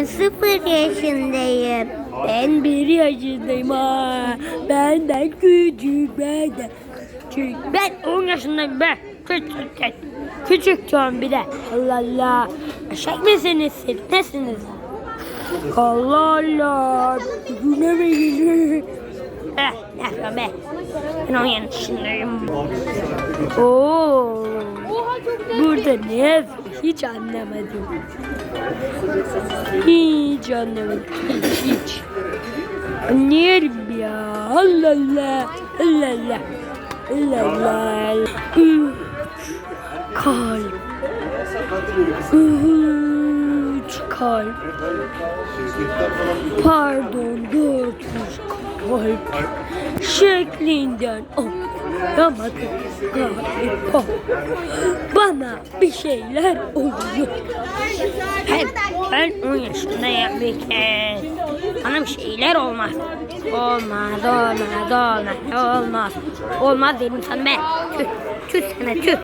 Ben sıfır yaşındayım. Ben bir yaşındayım ha. Benden küçük benden. Küçük. Ben 10 yaşındayım be. Küçük. Küçük diyorum bir de. Allah Allah. Eşek misiniz siz? Nesiniz? Allah Allah. Güne mi gidiyor? Eh, ne yapıyorum be? Ben 10 yaşındayım. Oo. Burada ne yazıyor? Hiç anlamadım. Hiç anlamadım. Hiç hiç. Anlıyorum ya. Allah Allah. Allah Allah. Allah Allah. Kalp. Üç kalp. Pardon dört yüz kalp. Şeklinden anlayamadım galiba. Bana bir şeyler oluyor. Hep ben 10 yaşındayım bir kez. Bana bir şeyler olmaz. Olmaz, olmaz, olmaz, olmaz. Olmaz dedim sana be. Tüh, tüh sana tüh.